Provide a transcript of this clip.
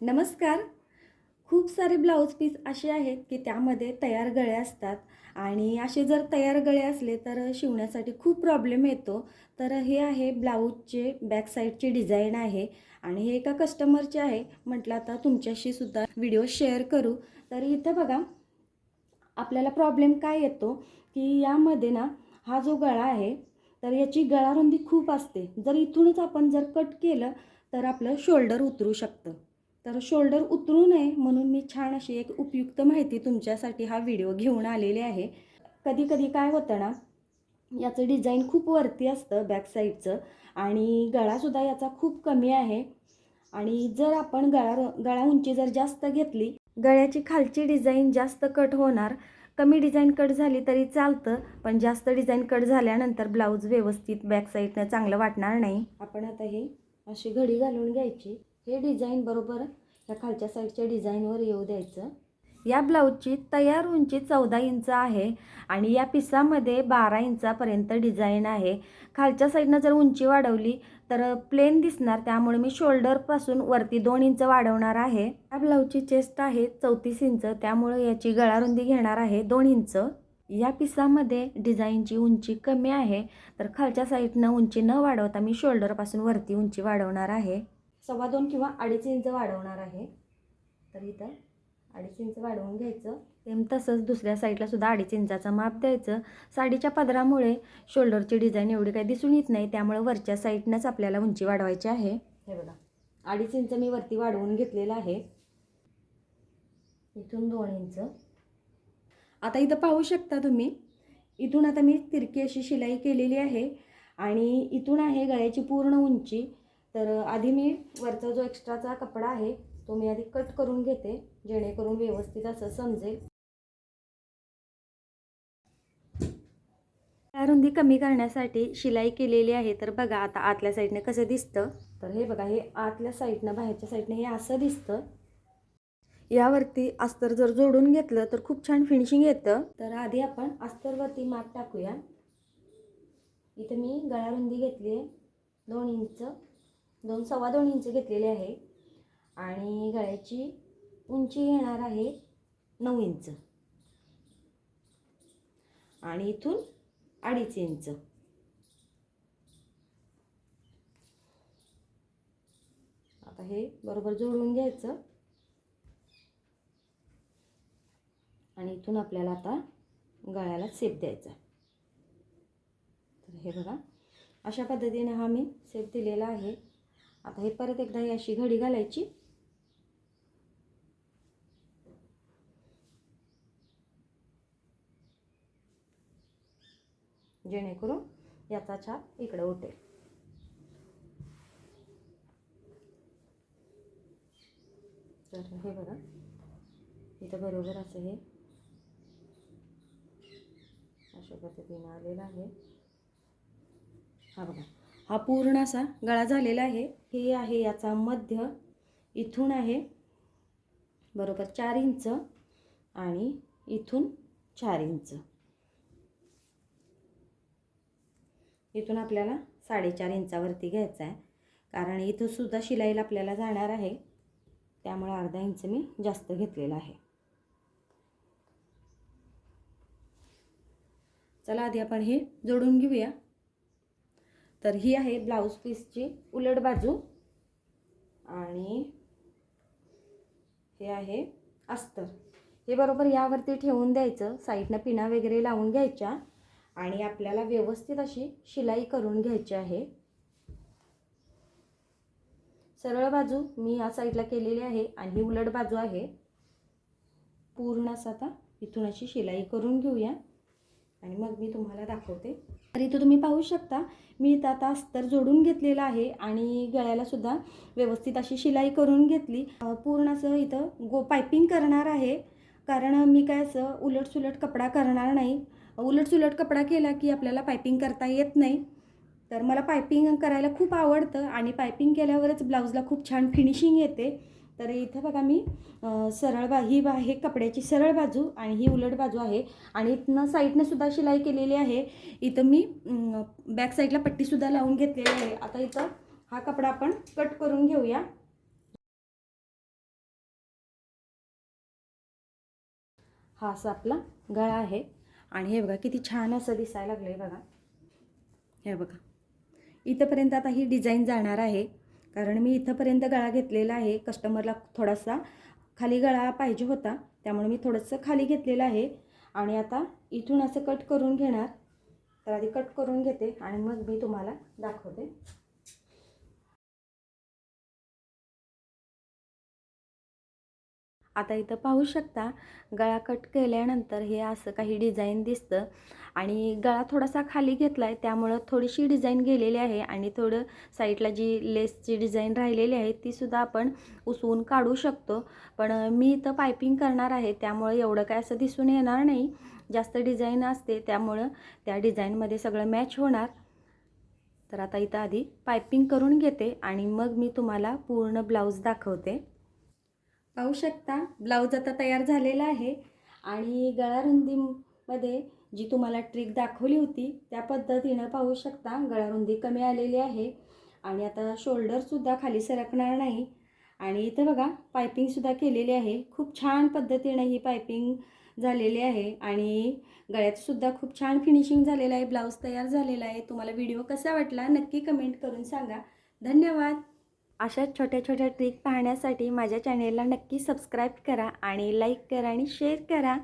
नमस्कार. खूप सारे ब्लाऊज पीस असे आहेत की त्यामध्ये तयार गळे असतात आणि असे जर तयार गळे असले तर शिवण्यासाठी खूप प्रॉब्लेम येतो. तर हे आहे ब्लाऊजचे बॅक साईडची डिझाईन आहे आणि हे एका कस्टमरचे आहे. म्हटलं आता तुमच्याशी सुद्धा व्हिडिओ शेअर करू. तर इथं बघा आपल्याला प्रॉब्लेम काय येतो की यामध्ये ना हा जो गळा आहे तर याची गळारुंदी खूप असते. जर इथूनच आपण जर कट केलं तर आपलं शोल्डर उतरू शकतं. तर शोल्डर उतरू नये म्हणून मी छान अशी एक उपयुक्त माहिती तुमच्यासाठी हा व्हिडिओ घेऊन आलेले आहे. कधी कधी काय होतं ना याचं डिझाईन खूप वरती असतं बॅक साईडचं आणि गळासुद्धा याचा खूप कमी आहे. आणि जर आपण गळा गळा उंची जर जास्त घेतली गळ्याची खालची डिझाईन जास्त कट होणार. कमी डिझाईन कट झाली तरी चालतं पण जास्त डिझाईन कट झाल्यानंतर ब्लाऊज व्यवस्थित बॅक साईडनं चांगलं वाटणार नाही. आपण आता हे अशी घडी घालून घ्यायची. हे डिझाईन बरोबर ह्या खालच्या साईडच्या डिझाईनवर येऊ द्यायचं. या ब्लाऊजची तयार उंची चौदा इंच आहे आणि या पिसामध्ये बारा इंचापर्यंत डिझाईन आहे. खालच्या साईडनं जर उंची वाढवली तर प्लेन दिसणार त्यामुळे मी शोल्डरपासून वरती दोन इंच वाढवणार आहे. या ब्लाऊजची चेस्ट आहे चौतीस इंच त्यामुळे याची गळारुंदी घेणार आहे दोन इंच. या पिसामध्ये डिझाईनची उंची कमी आहे तर खालच्या साईडनं उंची न वाढवता मी शोल्डरपासून वरती उंची वाढवणार आहे. सव्वा दोन किंवा अडीच इंच वाढवणार आहे. तर इथं अडीच इंच वाढवून घ्यायचं. सेम तसंच दुसऱ्या साईडला सुद्धा अडीच इंचाचं माप द्यायचं. साडीच्या पदरामुळे शोल्डरची डिझाईन एवढी काही दिसून येत नाही. त्यामुळे वरच्या साईडनंच आपल्याला उंची वाढवायची आहे. हे बघा. अडीच इंच मी वरती वाढवून घेतलेलं आहे. इथून दोन इंच. आता इथं पाहू शकता तुम्ही. इथून आता मी तिरकी अशी शिलाई केलेली आहे. आणि इथून आहे गळ्याची पूर्ण उंची. तर आधी मी वरचा जो एक्स्ट्राचा कपडा आहे तो मी आधी कट करून घेते जेणेकरून व्यवस्थित असं समजेल. रुंदी कमी करण्यासाठी शिलाई केलेली आहे तर बघा आता आतल्या साईडने कसं दिसतं. तर हे बघा हे आतल्या साईडनं बाहेरच्या साईडनं हे असं दिसतं. यावरती अस्तर जर जोडून घेतलं तर खूप छान फिनिशिंग येतं. तर आधी आपण अस्तरवरती माप टाकूया. इथं मी गळारुंदी घेतली आहे दोन इंच. दोन सव्वा दोन इंच घेतलेले आहे. आणि गळ्याची उंची येणार आहे नऊ इंच. आणि इथून अडीच इंच. आता हे बरोबर जोडून घ्यायचं. आणि इथून आपल्याला आता गळ्याला सेप द्यायचा तर हे बघा अशा पद्धतीने हा मी सेप दिलेला आहे. आता हे परत एकदा ही अशी घडी घालायची. जेणेकरून याचा छाप इकडं उठेल. तर हे बघा इथं बरोबर असं हे अशा पद्धतीनं आलेलं आहे. हा बघा. हा पूर्ण असा गळा झालेला आहे. हे आहे याचा मध्य. इथून आहे बरोबर चार इंच आणि इथून चार इंच. इथून आपल्याला साडेचार इंचावरती घ्यायचा आहे. कारण इथं सुद्धा शिलाईला आपल्याला जाणार आहे. त्यामुळे अर्धा इंच मी जास्त घेतलेला आहे. चला आधी आपण हे जोडून घेऊया. तर ही आहे ब्लाऊज पीसची उलट बाजू. आणि हे आहे अस्तर. हे बरोबर यावरती ठेवून द्यायचं. साईडनं पिना वगैरे लावून घ्यायच्या. आणि आपल्याला व्यवस्थित अशी शिलाई करून घ्यायची आहे. सरळ बाजू मी या साईडला केलेली आहे आणि ही उलट बाजू आहे. पूर्ण असं आता इथून अशी शिलाई करून घेऊया. आणि मग मी तुम्हाला दाखवते. तर इथं तुम्ही पाहू शकता मी इथं आता अस्तर जोडून घेतलेलं आहे आणि गळ्याला सुद्धा व्यवस्थित अशी शिलाई करून घेतली. पूर्ण असं इथं गो पायपिंग करणार आहे. कारण मी काय असं उलट सुलट कपडा करणार नाही. उलट सुलट कपडा केला की आपल्याला पायपिंग करता येत नाही. तर मला पायपिंग करायला खूप आवडतं आणि पायपिंग केल्यावरच ब्लाऊजला खूप छान फिनिशिंग येते. तर इथं बघा मी सरळ बा ही बा हे कपड्याची सरळ बाजू आणि ही उलट बाजू आहे. आणि इथनं साईडनं सुद्धा शिलाई केलेली आहे. इथं मी बॅक साईडला पट्टीसुद्धा लावून घेतलेली आहे. आता इथं हा कपडा आपण कट करून घेऊया. हा असा आपला गळा आहे. आणि हे बघा किती छान असं दिसायला लागलं आहे बघा. हे बघा. इथंपर्यंत आता ही डिझाईन जाणार आहे. कारण मी इथंपर्यंत गळा घेतलेला आहे. कस्टमरला थोडासा खाली गळा पाहिजे होता. त्यामुळे मी थोडंसं खाली घेतलेलं आहे. आणि आता इथून असं कट करून घेणार. तर आधी कट करून घेते आणि मग मी तुम्हाला दाखवते. आता इथं पाहू शकता गळा कट केल्यानंतर हे असं काही डिझाईन दिसतं आणि गळा थोडासा खाली घेतला आहे त्यामुळं थोडीशी डिझाईन गेलेली आहे आणि थोडं साईडला जी लेसची डिझाईन राहिलेली आहे तीसुद्धा आपण उसवून काढू शकतो. पण मी इथं पायपिंग करणार आहे त्यामुळं एवढं काय असं दिसून येणार नाही. जास्त डिझाईन असते त्यामुळं त्या डिझाईनमध्ये सगळं मॅच होणार. तर आता इथं आधी पायपिंग करून घेते आणि मग मी तुम्हाला पूर्ण ब्लाऊज दाखवते. पाहू शकता. ब्लाऊज आता तयार झालेला आहे. आणि गळारुंदीमध्ये जी तुम्हाला ट्रिक दाखवली होती त्या पद्धतीनं पाहू शकता. गळारुंदी कमी आलेली आहे. आणि आता शोल्डरसुद्धा खाली सरकणार नाही. आणि इथं बघा पायपिंगसुद्धा केलेली आहे. खूप छान पद्धतीनं ही पायपिंग झालेली आहे. आणि गळ्यातसुद्धा खूप छान फिनिशिंग झालेलं आहे. ब्लाऊज तयार झालेला आहे. तुम्हाला व्हिडिओ कसा वाटला नक्की कमेंट करून सांगा. धन्यवाद! अशा छोट्या छोट्या ट्रिक पाहण्यासाठी माझ्या चॅनेलला नक्की सबस्क्राईब करा आणि लाईक करा आणि शेअर करा.